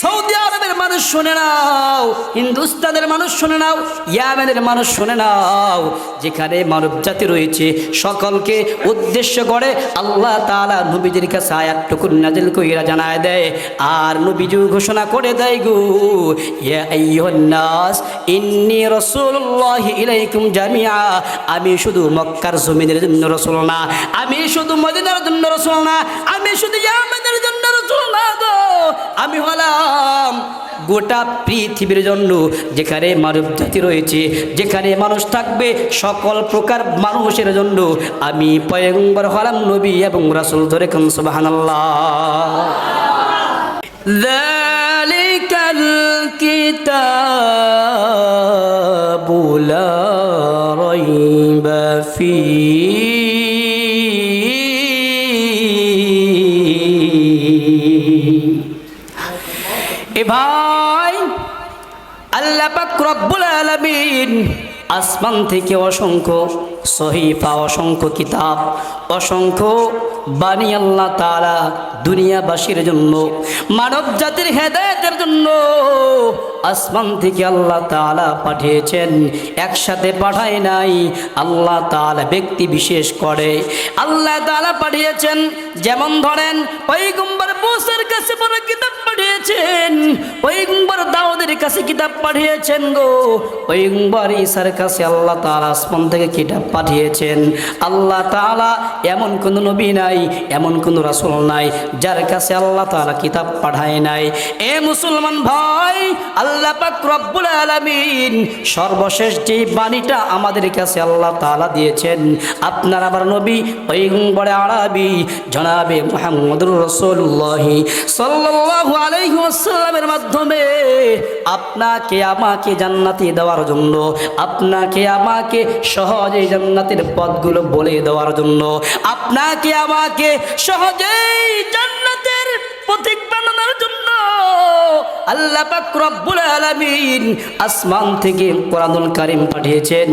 Saudi আরবের মানুষ শুনে নাও, হিন্দুস্তানের মানুষ শুনে নাও, ইয়ামেনের মানুষ শুনে নাও, যেখানে মানব জাতি রয়েছে, সকলকে উদ্দেশ্য করে আল্লাহ তাআলা নবীদের কাছে আয়াতটুকু নাজিল কইরা জানায় দেয়, আর নবীজু ঘোষণা করে দেয় গো, ইয়া নাস ইন্নী ইলাইকুম জামিআ, আমি শুধু মক্কার জমিনের জন্য রাসূল না, আমি শুধু মদিনার জন্য রাসূল না, আমি শুধু ইয়ামেনের জন্য রাসূল না গো। আমি হলাম গোটা পৃথিবীর জন্য যেখানে মানব জাতি রয়েছে যেখানে মানুষ থাকবে সকল প্রকার মানুষের জন্য আমি পয়গম্বর হলাম নবী এবং রাসূল ধরে কাম সুবহানাল্লাহ ذلك الكتاب لا ريب فيه আসমান থেকে অসংখ্য সহিফা, অসংখ্য কিতাব, অসংখ্য বাণী আল্লাহ তারা দুনিয়াবাসীর জন্য মানব জাতির হেদায়েতের জন্য আসমান থেকে আল্লাহ তাআলা পাঠিয়েছেন। একসাথে পাঠায় নাই, আল্লাহ তাআলা ব্যক্তি বিশেষ করে। আল্লাহ তাআলা পাঠিয়েছেন, যেমন ধরেন পৈগম্বর মুসার কাছে বড় কিতাব পাঠিয়েছেন পৈগম্বর দাউদের কাছে কিতাব পাঠিয়েছেন গো। পৈগম্বর ঈসার কাছে আল্লাহ তাআলা আসমান থেকে কিতাব পাঠিয়েছেন। আল্লাহ তাআলা এমন কোন নবী নাই, এমন কোন রাসুল নাই, যার কাছে আল্লাহ তাআলা কিতাব পাঠায় নাই। এ মুসলমান ভাই, আল্লাহ পাক রব্বুল আলামিন সর্বশেষ যে বাণীটা আমাদের কাছে আল্লাহ তাআলা দিয়েছেন, আপনার আবার নবী পৈগম্বরে আরবি জনাবে মুহাম্মদুর রাসূলুল্লাহ সাল্লাল্লাহু আলাইহি মাধ্যমে আপনাকে, আমাকে জান্নাতি দেওয়ার জন্য, আপনাকে, আমাকে সহজে জান্নাতের পথগুলো বলে দেওয়ার জন্য, আপনাকে, আমাকে সহজেই জান্নাতের পথিক বানানোর জন্য আল্লাহ পাক রব্বুল আলামিন আসমান থেকে কোরআনুল কারীম পাঠিয়েছেন।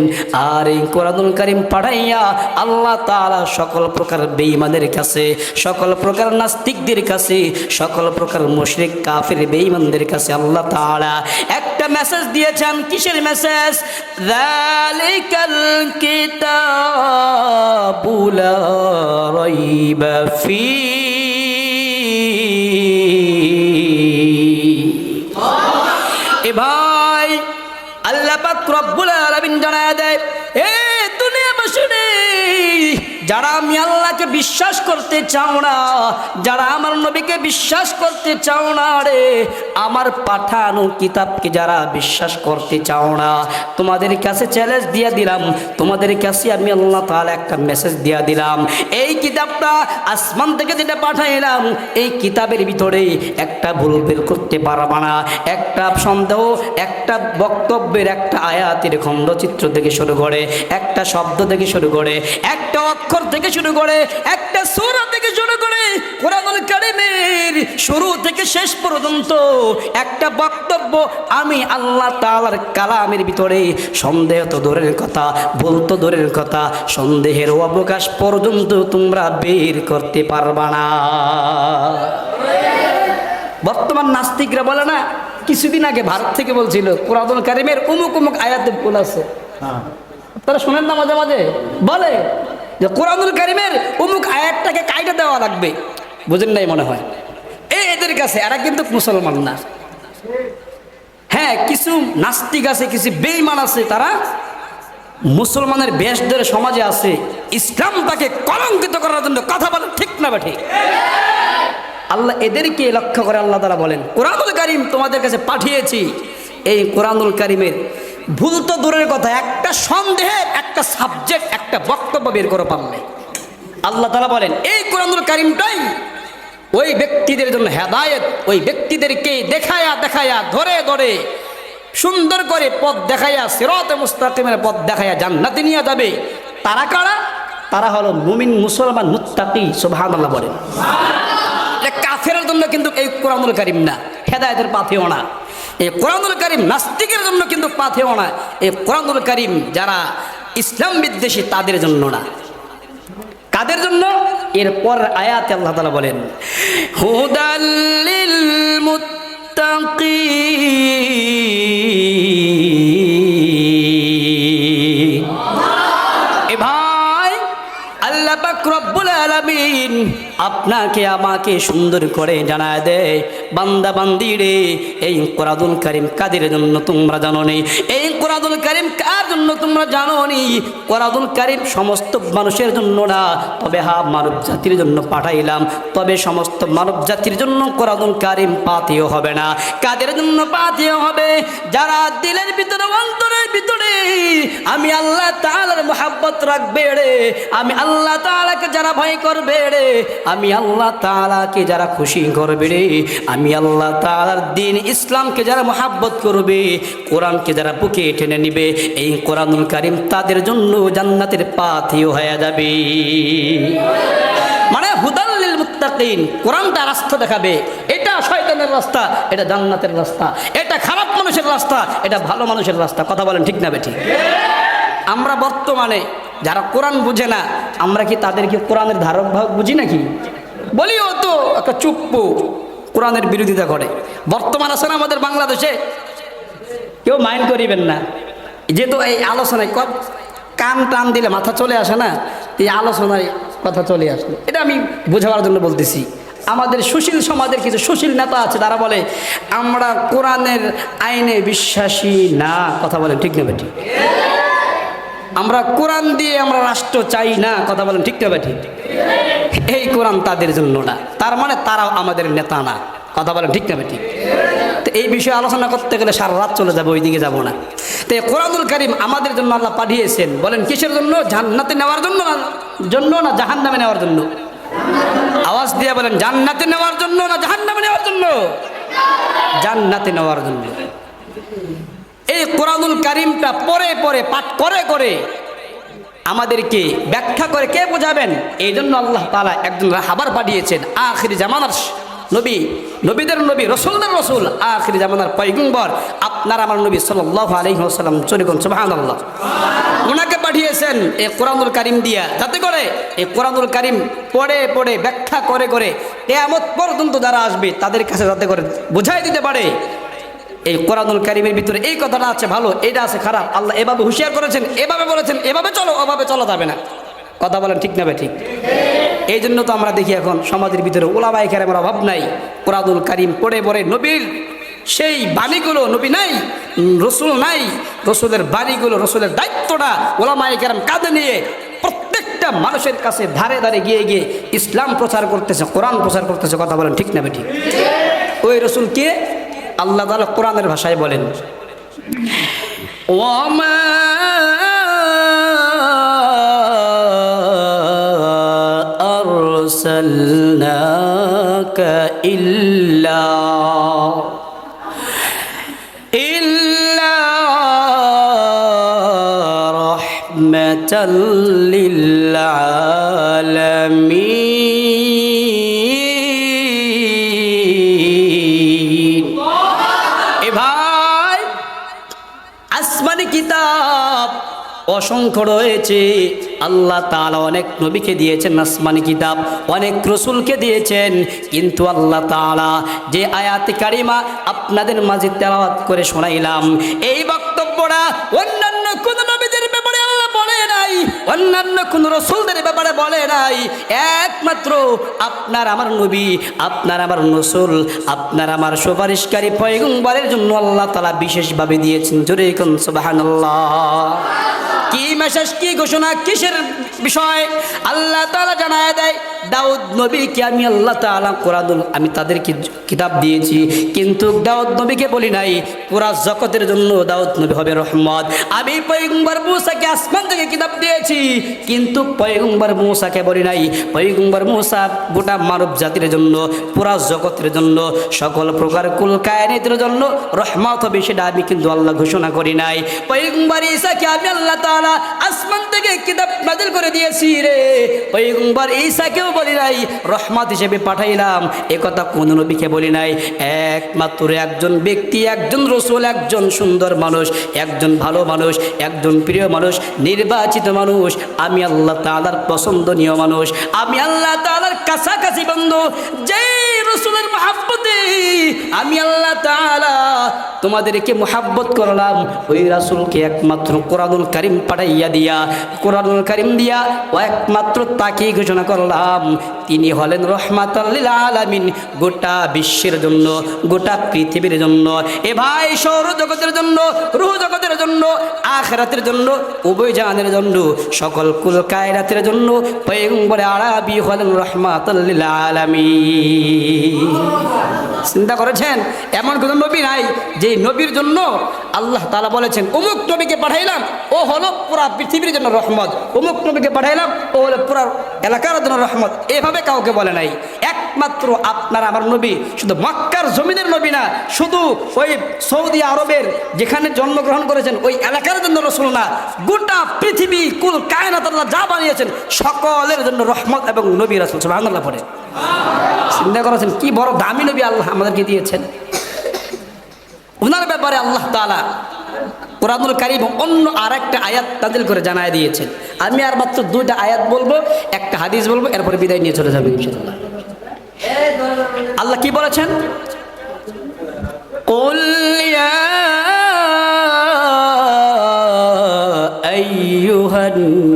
আর এই কোরআনুল কারীম পাঠাইয়া আল্লাহ তাআলা সকল প্রকার বেঈমানদের কাছে, সকল প্রকার নাস্তিকদের কাছে, সকল প্রকার মুশরিক কাফির বেঈমানদের কাছে আল্লাহ তাআলা একটা মেসেজ দিয়েছেন। কিসের মেসেজ যালিকাল কিতাবু লা রাইবা ফী এ ভাই আল্লাহ পাক রব্বুল আলামিন জানায় দেয় এ দুনিয়াবাসী রে, যারা আমি আল্লাহকে বিশ্বাস করতে চাও না, যারা আমার নবীকে বিশ্বাস করতে চাও না রে, আমার পাঠানো কিতাবকে যারা বিশ্বাস করতে চাও না, তোমাদের কাছে চ্যালেঞ্জ দিয়ে দিলাম, তোমাদের কাছে আমি আল্লাহ তাআলা একটা মেসেজ দিয়ে দিলাম। এই কিতাবটা আসমান থেকে যেটা পাঠাইলাম, এই কিতাবের ভিতরে একটা ভুল বের করতে পারবা না। একটা সন্দেহ, একটা বক্তব্যের, একটা আয়াতের খণ্ডচিত্র থেকে শুরু করে, একটা শব্দ থেকে শুরু করে, একটা অক্ষর থেকে শুরু করে একটা সূরা থেকে শুরু করে কোরআনুল কারীমের শুরু থেকে শেষ পর্যন্ত একটা বক্তব্য আমি আল্লাহ তাআলার কালামের ভিতরে। সন্দেহ তো দূরের কথা ভুল তো দূরের কথা সন্দেহের অবকাশ পর্যন্ত তোমরা বের করতে পারবা না। বর্তমান নাস্তিকরা বলে না কিছুদিন আগে ভারত থেকে বলছিল কোরআনুল কারিমের উমুক উমুক আয়াতে ভুল আছে। তারা শোনেন না মাঝে মাঝে? বলে। যে কোরআনুল কারিমের উমুক আয়াতটাকে কাইটা দেওয়া লাগবে। বুঝেন নাই মনে হয়? এই এদের কাছে, এরা কিন্তু মুসলমান না। হ্যাঁ কিছু নাস্তিক আছে, কিছু বেইমান আছে, তারা মুসলমানের বেশ ধরে সমাজে আছে। ইসলামটাকে কলঙ্কিত করার জন্য কথা বলে ঠিক না বা ঠিক? আল্লাহ এদেরকে লক্ষ্য করে আল্লাহ তারা বলেন, কোরআনুল কারিম তোমাদের কাছে পাঠিয়েছি। এই কোরআনুল কারিমের ভুল তো দূরের কথা, একটা সন্দেহের, একটা সাবজেক্ট একটা বক্তব্য বের করে পারলে। আল্লাহ তারা বলেন, এই কোরআনুল কারিমটাই ওই ব্যক্তিদের জন্য হেদায়েত, ওই ব্যক্তিদেরকে দেখায়া দেখায়া, ধরে ধরে, সুন্দর করে পথ দেখাইয়া সিরতে মুস্তাকিমের পথ দেখাইয়া জান্নাতে নিয়ে যাবে। তারা কারা? তারা হলো মুমিন, মুসলমান, মুত্তাকি সুবহান আল্লাহ বলেন কাফের জন্য কিন্তু এই কোরআনুল কারিম না, হেদায়তের পাথেও না। এই কোরআনুল কারিম নাস্তিকের জন্য কিন্তু পাথেও না। এই কোরআনুল কারিম যারা ইসলাম বিদ্বেষী, তাদের জন্য না। কাদের জন্য? এরপর আয়াতে আল্লাহ তালা বলেন হুদাল্লিল ভাই, আল্লাহ পাক রব্বুল আলামিন আপনাকে আমাকে সুন্দর করে জানায় দেয় বান্দা বান্দি রে, এই কোরআনুল করিম কাদের জন্য তোমরা জানো নি এই কোরআনুল করিম কার জন্য তোমরা জানো নি কোরআনুল কারিম সমস্ত মানুষের জন্য না, তবে হা মানব জাতির জন্য পাঠাইলাম। তবে সমস্ত মানব জাতির জন্য কোরআনুল কারিম পাতেও হবে না। কাদের জন্য পাতেও হবে? যারা দিলের ভিতরে, অন্তরের ভিতরে। আমি আল্লাহ তাআলার মোহাব্বত রাখবে রে। আমি আল্লাহ তাআলাকে যারা ভয় করবে রে। আমি আল্লাহ তাআলাকে যারা খুশি করবে রে, আমি আল্লাহ তাআলার দিন ইসলামকে যারা মোহাব্বত করবে, কোরআনকে যারা বুকে টেনে নিবে, এই কোরআনুল কারিম তাদের জন্য জান্নাতের পাথিও হয়ে যাবে। মানে হুদাল্লিল মুত্তাকিন কোরআনটা রাস্তা দেখাবে। এটা শয়তানের রাস্তা, এটা জান্নাতের রাস্তা, এটা খারাপ মানুষের রাস্তা, এটা ভালো মানুষের রাস্তা। কথা বলেন ঠিক না বেঠিক আমরা বর্তমানে যারা কোরআন বুঝে না আমরা কি তাদেরকে কোরআনের ধারক ভাগ বুঝি নাকি? বলিও তো, একটা চুপ্পু কোরআনের বিরোধিতা করে। বর্তমান আছে না আমাদের বাংলাদেশে? কেউ মাইন্ড করিবেন না। যেহেতু এই আলোচনায় কত কান টান দিলে মাথা চলে আসে না এই আলোচনায় কথা চলে আসলো। এটা আমি বোঝাবার জন্য বলতেছি। আমাদের সুশীল সমাজের কিছু সুশীল নেতা আছে, তারা বলে, আমরা কোরআনের আইনে বিশ্বাসী না। কথা বলেন, ঠিক নেবে ঠিক আমরা কোরআন দিয়ে আমরা রাষ্ট্র চাই না, কথা বলেন ঠিক নেবে ঠিক? এই কোরআন তাদের জন্য না, তার মানে তারাও আমাদের নেতা না, কথা বলেন ঠিক নেবে ঠিক? তো এই বিষয়ে আলোচনা করতে গেলে সারা রাত চলে যাবে, ওইদিকে যাব না। তো কোরআনুল করিম আমাদের জন্য আল্লাহ পাঠিয়েছেন, বলেন কিসের জন্য? জান্নাতে নেওয়ার জন্য না জন্য না জাহান্নামে নেওয়ার জন্য? আওয়াজ দিয়ে বলেন, জান্নাতে নেওয়ার জন্য না জাহান্নামে নেওয়ার জন্য? জান্নাতে নেওয়ার জন্য। এই কোরআনুল কারিমটা পরে পরে, পাঠ করে করে আমাদেরকে ব্যাখ্যা করে কে বোঝাবেন? এই জন্য আল্লাহ তালা একজন রাহাবার পাঠিয়েছেন, আখির জামানার নবী, নবীদের নবী, রসুলদের রসুল, আখির জামানার পয়গম্বর। আপনার আমার নবী সাল্লাহ আলহিহাসাল্লাম চরিগন সুবাহান আল্লাহ ওনাকে পাঠিয়েছেন এই কোরআনুল কারিম দিয়া। যাতে করে এই কোরআনুল কারিম পড়ে পড়ে ব্যাখ্যা করে করে কেয়ামত পর্যন্ত যারা আসবে, তাদের কাছে যাতে করে বোঝাই দিতে পারে। এই কোরআনুল কারিমের ভিতরে এই কথাটা আছে, ভালো, এটা আছে খারাপ। আল্লাহ এভাবে হুঁশিয়ার করেছেন, এভাবে বলেছেন, এভাবে চলো ওভাবে চলা যাবে না। কথা বলেন ঠিক না ঠিক? এই জন্য তো আমরা দেখি এখন সমাজের ভিতরে ওলামাই কেরামের অভাব নাই। কোরআনুল কারিম পড়ে পড়ে নবীর সেই বাণীগুলো, নবী নাই, রসুল নাই, রসুলের বাণীগুলো, রসুলের দায়িত্বটা ওলামাই কেরাম কাঁধে নিয়ে প্রত্যেকটা মানুষের কাছে ধারে ধারে গিয়ে গিয়ে ইসলাম প্রচার করতেছে, কোরআন প্রচার করতেছে, কথা বলেন ঠিক না ঠিক? ওই রসুল কে? আল্লাহ তালা কোরআনের ভাষায় বলেন ওমা অসংখ্য রয়েছে। আল্লাহ তাআলা অনেক নবীকে দিয়েছেন, আসমানি কিতাব, অনেক রসুলকে দিয়েছেন। কিন্তু আল্লাহ তাআলা যে আয়াত কারিমা আপনাদের মাঝে তেলাওয়াত করে শোনাইলাম, এই বক্তব্যটা অন্যান্য কোন নবীদের ব্যাপারে আল্লাহ বলে নাই, অন্যান্য কোন রসুলদের ব্যাপারে বলে নাই। একমাত্র আপনার আমার নবী, আপনার আমার নসুল আপনার আমার সুপারিশকারী পয়গম্বরের জন্য আল্লাহ তালা বিশেষভাবে দিয়েছেন। জোরে কোন সুবহানাল্লাহ। কি মেসেজ কি ঘোষণা কিসের বিষয়? আল্লাহ তালা জানায় দেয় দাউদ নবীকে আমি আল্লাহ তাআলা কোরআনুল, আমি তাদেরকে কিতাব দিয়েছি। কিন্তু দাউদ নবীকে বলি নাই, পুরা জগতের জন্য দাউদ নবী হবে রহমত। আমি পয়গম্বর মুসাকে আসমান থেকে কিতাব দিয়েছি, কিন্তু পয়গম্বর মুসাকে বলি নাই। পয়গম্বর মূসা গোটা মানব জাতির জন্য, পুরা জগতের জন্য, সকল প্রকার কুল কায়নিতের জন্য রহমত হবে সেটা আমি কিন্তু আল্লাহ ঘোষণা করি নাই। পয়গম্বর ঈসাকে আমি আল্লাহ তাআলা আসমান থেকে কিতাব নাজিল করে দিয়েছি রে। পয়গম্বর ঈসাকেও বলি নাই, রহমত হিসেবে পাঠাইলাম। এ কথা কোন নবীকে বলি নাই। একমাত্র একজন ব্যক্তি, একজন রসুল, একজন সুন্দর মানুষ, একজন ভালো মানুষ, একজন প্রিয় মানুষ, নির্বাচিত মানুষ, আমি আল্লাহ তাআলার পছন্দনীয় মানুষ, আমি আল্লাহ তাআলার কাছাকাছি বন্ধু, যেই রসুলের মহাব্বতে আমি আল্লাহ তাআলা তোমাদেরকে মোহাব্বত করলাম। ওই রাসুলকে একমাত্র কোরআনুল করিম পাঠাইয়া দিয়া, কোরআনুল করিম দিয়া ও একমাত্র তাকেই ঘোষণা করলাম। তিনি হলেন রহমাতাল্লিল আলামিন গোটা বিশ্বের জন্য, গোটা পৃথিবীর জন্য, এ ভাই সৌর জগতের জন্য, রুহ জগতের জন্য, আখরাতের জন্য, উভয় জাহানের জন্য, সকল কুল কায়রাতের জন্য, পয়গম্বরে আরবি হলেন রহমাতাল্লিল আলামিন। চিন্তা করেছেন? এমন কোনো নবী নাই যে নবীর জন্য আল্লাহ তালা বলেছেন, অমুক নবীকে পাঠাইলাম, ও হলো পুরা পৃথিবীর জন্য রহমত। অমুক নবীকে পাঠাইলাম, ও হলো পুরা এলাকার জন্য রহমত। এভাবে কাউকে বলে নাই? একমাত্র আপনার আমার নবী, শুধু মক্কার জমিনের নবী না, শুধু ওই সৌদি আরবের যেখানে জন্মগ্রহণ করেছেন, ওই এলাকার জন্য রসুল না, গোটা পৃথিবী, কুল কায়নাত যা বানিয়েছেন, সকলের জন্য রহমত এবং নবী রসুল বাংলা পড়ে। চিন্তা করেছেন, কি বড় দামি নবী আল্লাহ আমাদেরকে দিয়েছেন। ওনার ব্যাপারে আল্লাহ তালা কোরআনুল কারিম অন্য আর একটা আয়াত তাদের করে জানায় দিয়েছেন আমি আর মাত্র দুইটা আয়াত বলবো একটা হাদিস বলবো এরপরে বিদায় নিয়ে চলে যাবে ইনশাআল্লাহ আল্লাহ কি বলেছেন قل يا أيها الناس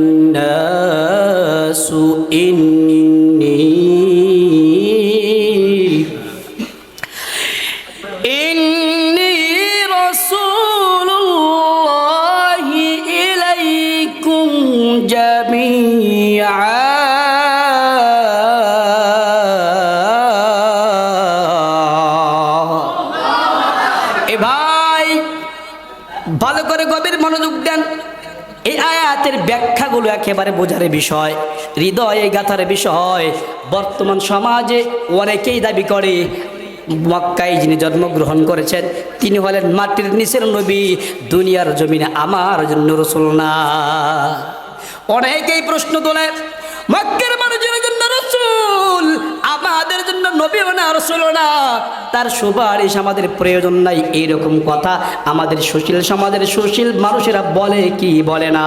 বিষয়, হৃদয়ে গাথার বিষয়। বর্তমান সমাজে অনেকেই দাবি করে, মক্কায় যিনি জন্মগ্রহণ করেছেন, তিনি হলেন মাটির নিচের নবী, দুনিয়ার জমিনে আমার জন্য রসুল না অনেকেই প্রশ্ন তোলে, মক্কের মানুষের জন্য রসুল, আমাদের জন্য নবীও না রসুল না। তার সুপারিশ আমাদের প্রয়োজন নাই, এইরকম কথা আমাদের সুশীল সমাজের সুশীল মানুষেরা বলে কি বলে না?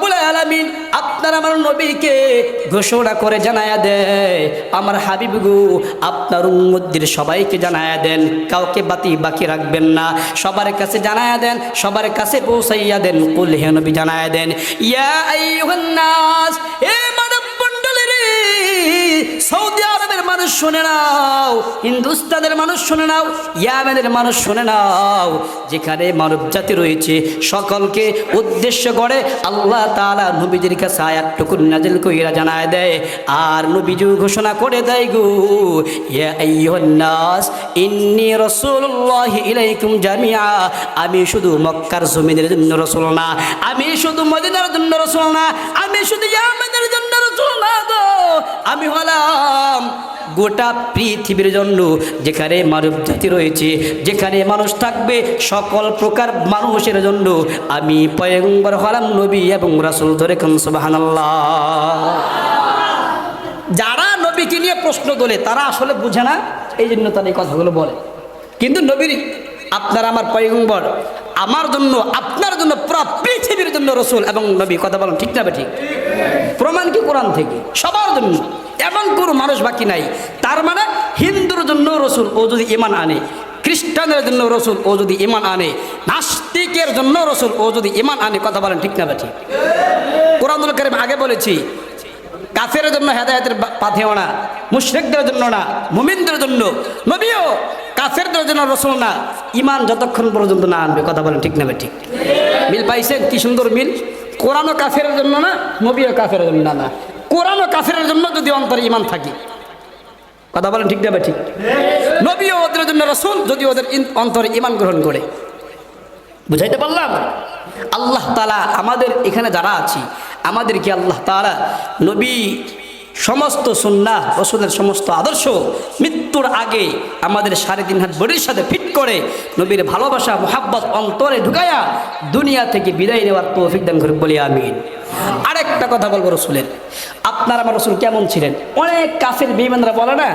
নবীকে ঘোষণা করে জানায়া দেয়, আমার হাবিব গো আপনার উম্মতদের সবাইকে জানায়া দেন, কাউকে বাতি বাকি রাখবেন না। সবার কাছে জানায়া দেন, সবার কাছে পৌঁছাইয়া দেন। কুল হে নবী, জানায়া দেন। ইয়া আইয়ুহান নাস, হে সৌদি আরবের মানুষ শুনে নাও, হিন্দুস্তানের মানুষ শুনে নাও, ইয়ামেনের মানুষ শুনে নাও, যেখানে মানব জাতি রয়েছে, সকলকে উদ্দেশ্য করে আল্লাহ তাআলা নবীদের কাছে আয়াতটুকু নাজিল কইরা জানায় দেয়। আর নবীজু ঘোষণা করে দেয় গো, ইয়া নাস ইন্নী রাসূলুল্লাহি ইলাইকুম জামিআ, আমি শুধু মক্কার জমিনের জন্য রাসূল না, আমি শুধু মদিনার জন্য রাসূল না, আমি শুধু ইয়ামেনের জন্য রাসূল না গো। আমি হলাম গোটা পৃথিবীর জন্য যেখানে মানব জাতি রয়েছে, যেখানে মানুষ থাকবে সকল প্রকার মানুষের জন্য। আমি পয়গম্বর হলাম নবী এবং রাসুল ধরে খান সুবহানাল্লাহ। যারা নবীকে নিয়ে প্রশ্ন তোলে, তারা আসলে বুঝে না এই জন্য তারা এই কথাগুলো বলে। কিন্তু নবীর, আপনার আমার পয়গম্বর, আমার জন্য, আপনার জন্য পুরো পৃথিবীর জন্য রসুল এবং নবী, কথা বলেন ঠিক না ঠিক? প্রমাণ কি কোরআন থেকে? সবার জন্য। এমন কোনো মানুষ বাকি নাই। তার মানে হিন্দুর জন্য রসুল ও যদি ইমান আনে, খ্রিস্টানদের জন্য রসুল ও যদি ইমান আনে, নাস্তিকের জন্য রসুল ও যদি ইমান আনে, কথা বলেন ঠিক না ঠিক কোরআনুল কারিম আগে বলেছি, কাফের জন্য হেদায়তের পাথেও না, মুশ্রিকদের জন্য না, মুমিনদের জন্য। নবীও কাফেরদের জন্য রসুল না। ইমান যতক্ষণ পর্যন্ত না আনবে, কথা বলেন ঠিক না ঠিক মিল পাইছেন? কি সুন্দর মিল? কোরআনও কাফের জন্য না, নবীও কাফের জন্য না। কোরআনও কাফের জন্য যদি অন্তরে ইমান থাকে। কথা বলেন ঠিক না ঠিক? নবীও ওদের জন্য রসুল যদি ওদের অন্তরে ইমান গ্রহণ করে। বুঝাইতে পারলাম? আল্লাহ তালা আমাদের এখানে যারা আছি, আমাদেরকে আল্লাহ তালা নবী সমস্ত সুন্নাহ, রসুলের সমস্ত আদর্শ মৃত্যুর আগে আমাদের সাড়ে তিন হাত বড়ির সাথে ফিট করে নবীর ভালোবাসা, মোহাব্বত অন্তরে ঢুকাইয়া দুনিয়া থেকে বিদায় নেওয়ার তৌফিক দান করে বলি আমিন। আরেকটা কথা বলব রসুলের। আপনার আমার রসুল কেমন ছিলেন? অনেক কাফের বিমানরা বলে না,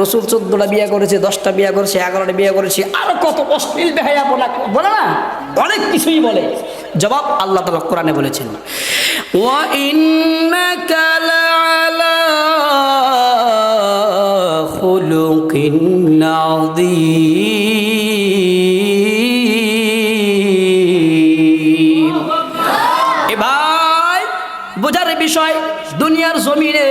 রসুল চোদ্দটা বিয়ে করেছে, দশটা বিয়ে করেছে, এগারোটা বিয়ে করেছে, আর কত অশ্লীল বেহাইয়া বলা বলে না? অনেক কিছুই বলে। জবাব আল্লাহ তালা কোরআনে বলেছেন, ওয়া ইন্নাকা আলা خُلُقٍ عظيم এ ভাই বোঝার বিষয় দুনিয়ার জমিনে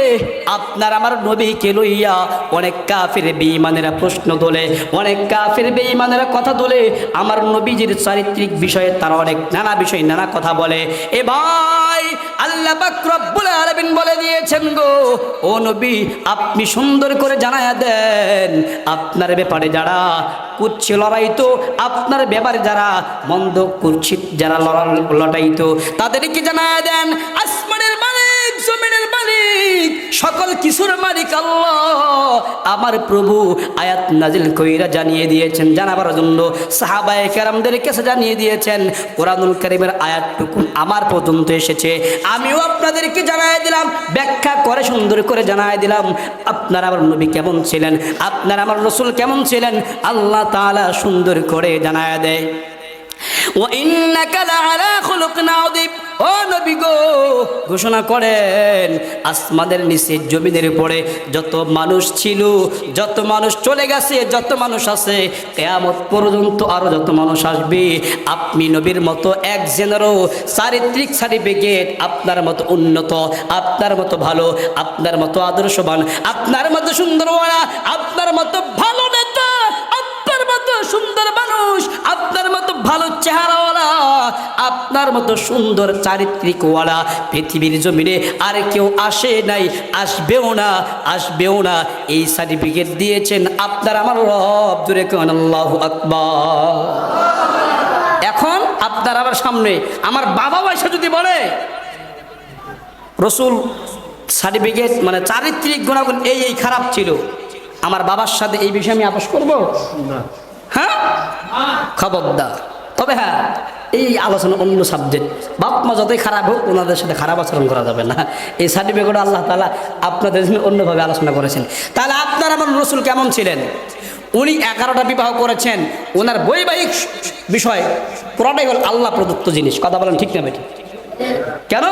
আপনার আমার নবীকে লইয়া অনেক কাফের বেঈমানেরা প্রশ্ন তোলে, অনেক কাফের বেঈমানেরা কথা তোলে। আমার নবীজির চারিত্রিক বিষয়ে তারা অনেক নানা বিষয় নানা কথা বলে। এ ভাই, আল্লাহ রব্বুল আলামিন বলে দিয়েছেন গো, ও নবী, আপনি সুন্দর করে জানায়া দেন, আপনার ব্যাপারে যারা কুচ্ছে লড়াইতো, আপনার ব্যাপারে যারা মন্দ কুচ্ছিত যারা লড়া লটাইতো, তাদেরকে জানায়া দেন। আসমানের মালিক, সকল কিছুর মালিক আল্লাহ। আমার প্রভু আয়াত নাজিল কইরা জানিয়ে দিয়েছেন, জানাবার জন্য সাহাবায়ে কেরামদের কাছে জানিয়ে দিয়েছেন, কোরআনুল করিমের আয়াতটুকু আমার পর্যন্ত এসেছে। আমিও আপনাদেরকে জানাই দিলাম, ব্যাখ্যা করে সুন্দর করে জানাই দিলাম, আপনার আমার নবী কেমন ছিলেন? আপনার আমার রসুল কেমন ছিলেন? আল্লাহ তালা সুন্দর করে জানায় দেয়। ও ইন্নাকালা আলা খুলুক নাও ও নবী গো ঘোষণা করেন, আসমানের নিচে জমিনের উপরে যত মানুষ ছিল, যত মানুষ চলে গেছে, যত মানুষ আছে, কেয়ামত পর্যন্ত আরও যত মানুষ আসবে। আপনি নবীর মতো এক জেনারও চারিত্রিক সার্টিফিকেট আপনার মতো উন্নত, আপনার মতো ভালো, আপনার মতো আদর্শবান, আপনার মতো সুন্দরওয়ালা আপনার মতো ভালো নেতা। মতো সুন্দর মানুষ, আপনার মতো ভালো চেহারাওয়ালা, আপনার মতো সুন্দর চারিত্রিকওয়ালা, পৃথিবীর জমিনে আর কেউ আসে নাই, আসবেও না আসবেও না। এই সার্টিফিকেট দিয়েছেন আপনার আমার রব দূরে কেন, আল্লাহ আকবার। এখন আপনার আমার সামনে, আমার বাবা বয়সে যদি বলে, রসুল সার্টিফিকেট মানে চারিত্রিক গুণাগুণ এই এই খারাপ ছিল। আমার বাবার সাথে এই বিষয়ে আমি আপোষ করব? হ্যাঁ? খবরদার। তবে হ্যাঁ এই আলোচনা অন্য সাবজেক্ট বাপ মা যতই খারাপ হোক, ওনাদের সাথে খারাপ আচরণ করা যাবে না। এই সার্টিফিকেট আল্লাহ তালা আপনাদের জন্য অন্যভাবে আলোচনা করেছেন। তাহলে আপনার আমার রসুল কেমন ছিলেন? উনি এগারোটা বিবাহ করেছেন। ওনার বৈবাহিক বিষয়, পুরোটাই হল আল্লাহ প্রদত্ত জিনিস। কথা বলেন ঠিক না বেটি কেন?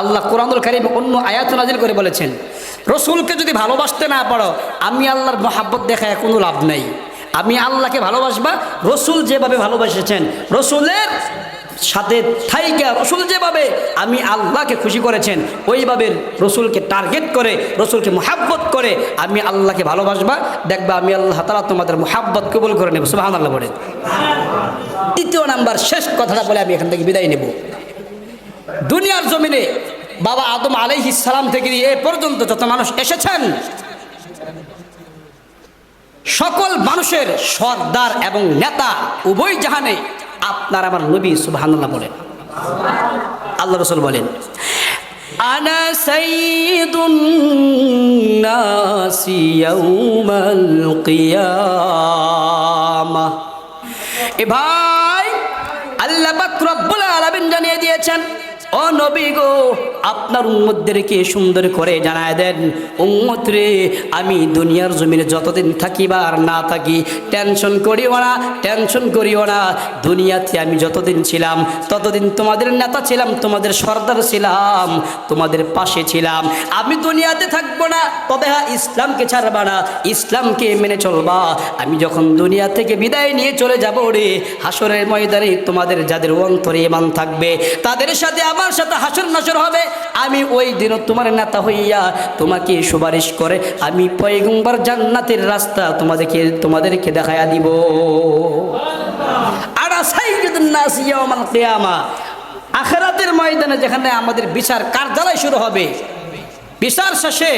আল্লাহ কোরআনুল কারিম অন্য আয়াত নাজিল করে বলেছেন, রসুলকে যদি ভালোবাসতে না পারো, আমি আল্লাহর মহাব্বত দেখায় কোনো লাভ নেই। আমি আল্লাহকে ভালোবাসবা, রসুল যেভাবে ভালোবাসেছেন, রসুলের সাথে থাইকা, রসুল যেভাবে আমি আল্লাহকে খুশি করেছেন, ওইভাবে রসুলকে টার্গেট করে, রসুলকে মোহাব্বত করে আমি আল্লাহকে ভালোবাসবা। দেখবা আমি আল্লাহ তালা তোমাদের মোহাব্বত কবুল করে নেব সুবাহ আল্লাহ বলে। দ্বিতীয় নাম্বার, শেষ কথাটা বলে আমি এখান থেকে বিদায় নেব। দুনিয়ার জমিনে বাবা আদম আলাইহি সালাম থেকে এ পর্যন্ত যত মানুষ এসেছেন সকল মানুষের সর্দার এবং নেতা উভয় জাহানে আপনার আমার নবী সুবহানাল্লাহ বলেন। আল্লাহ রসুল বলেন, আনা সাইয়্যিদুন নাসি ইয়াউমাল কিয়ামাহ এ ভাই, আল্লাহ পাক রব্বুল আলামিন জানিয়ে দিয়েছেন নবী গো, আপনার উম্মতদেরকে সুন্দর করে জানায় দেন উম্মত রে আমি দুনিয়ার জমিনে যতদিন থাকি বা আর না থাকি, টেনশন করিও না, টেনশন করিও না। দুনিয়াতে আমি যতদিন ছিলাম, ততদিন তোমাদের নেতা ছিলাম, তোমাদের সর্দার ছিলাম, তোমাদের পাশে ছিলাম। আমি দুনিয়াতে থাকব না, তবে হ্যাঁ ইসলামকে ছাড়বা না, ইসলামকে মেনে চলবা। আমি যখন দুনিয়া থেকে বিদায় নিয়ে চলে যাব রে হাসরের ময়দানে তোমাদের যাদের অন্তরে ইমান থাকবে, তাদের সাথে আমার সাথে হাসর নাসর হবে। আমি ওই দিনও তোমার নেতা হইয়া তোমাকে সুপারিশ করে আমি পয়গম্বর জান্নাতের রাস্তা তোমাদেরকে তোমাদেরকে দেখায়া দিব। আর ইয়াউমাল কিয়ামা। আখেরাতের ময়দানে যেখানে আমাদের বিচার কার্যালয় শুরু হবে বিচার শেষে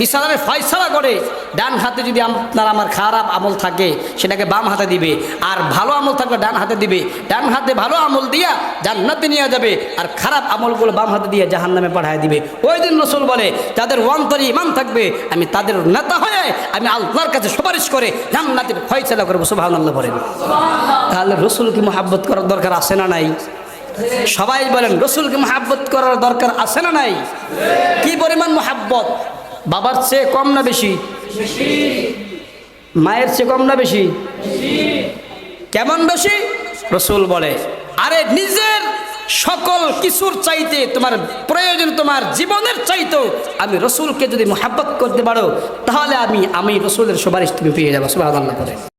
বিচারের ফয়সলা করে ডান হাতে যদি আপনার আমার খারাপ আমল থাকে, সেটাকে বাম হাতে দিবে। আর ভালো আমল থাকলে ডান হাতে দিবে। ডান হাতে ভালো আমল দিয়া জান্নাতে নিয়ে যাবে আর খারাপ আমলগুলো বাম হাতে দিয়ে জাহান নামে পাঠায় দিবে। ওই দিন রসুল বলে যাদের অন্তরে ইমান থাকবে। আমি তাদের নেতা হয়ে আমি আল্লাহর কাছে সুপারিশ করে জান্নাতের ফয়সলা করব। সুবাহ আল্লাহ বলেন। তাহলে রসুল কি মহাব্বত করার দরকার আছে না নাই? সবাই বলেন, রসুলকে মহাব্বত করার দরকার আছে না নাই? কি পরিমাণ মহাব্বত? বাবার চেয়ে কম না বেশি? মায়ের চেয়ে কম না বেশি? কেমন বেশি? রসুল বলে, আরে নিজের সকল কিছুর চাইতে তোমার প্রয়োজন, তোমার জীবনের চাইতেও আমি রসুলকে যদি মহাব্বত করতে পারো, তাহলে আমি আমি রসুলের সুপারিশ তুমি পেয়ে যাব। সুবাহ করে